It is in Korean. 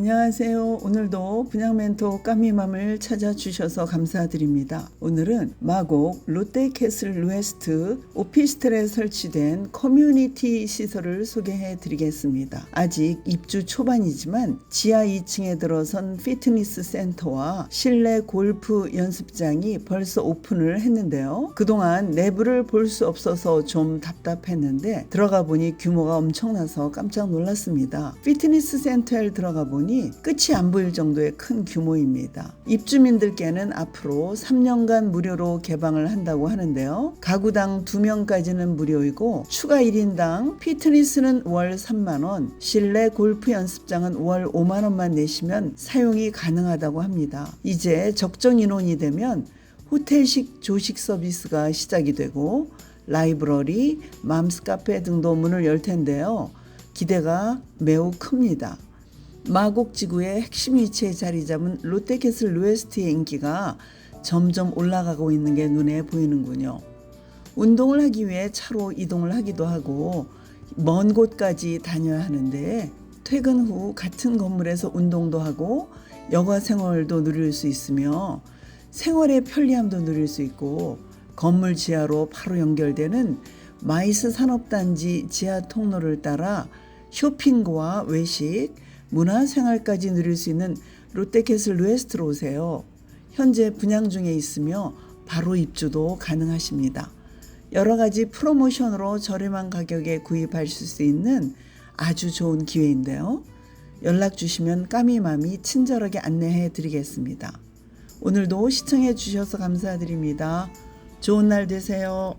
안녕하세요. 오늘도 분양 멘토 까미맘을 찾아주셔서 감사드립니다. 오늘은 마곡 롯데캐슬 웨스트 오피스텔에 설치된 커뮤니티 시설을 소개해 드리겠습니다. 아직 입주 초반이지만 지하 2층에 들어선 피트니스 센터와 실내 골프 연습장이 벌써 오픈을 했는데요. 그동안 내부를 볼 수 없어서 좀 답답했는데 들어가 보니 규모가 엄청나서 깜짝 놀랐습니다. 피트니스 센터에 들어가 보니 끝이 안 보일 정도의 큰 규모입니다. 입주민들께는 앞으로 3년간 무료로 개방을 한다고 하는데요. 가구당 2명까지는 무료이고 추가 1인당 피트니스는 월 3만원, 실내 골프 연습장은 월 5만원만 내시면 사용이 가능하다고 합니다. 이제 적정 인원이 되면 호텔식 조식 서비스가 시작이 되고 라이브러리, 맘스 카페 등도 문을 열 텐데요. 기대가 매우 큽니다. 마곡지구의 핵심 위치에 자리 잡은 롯데캐슬 루에스트의 인기가 점점 올라가고 있는 게 눈에 보이는군요. 운동을 하기 위해 차로 이동을 하기도 하고 먼 곳까지 다녀야 하는데 퇴근 후 같은 건물에서 운동도 하고 여가 생활도 누릴 수 있으며 생활의 편리함도 누릴 수 있고 건물 지하로 바로 연결되는 마이스 산업단지 지하 통로를 따라 쇼핑과 외식, 문화생활까지 누릴 수 있는 롯데캐슬 루에스트로 오세요. 현재 분양 중에 있으며 바로 입주도 가능하십니다. 여러 가지 프로모션으로 저렴한 가격에 구입하실 수 있는 아주 좋은 기회인데요. 연락 주시면 까미맘이 친절하게 안내해 드리겠습니다. 오늘도 시청해 주셔서 감사드립니다. 좋은 날 되세요.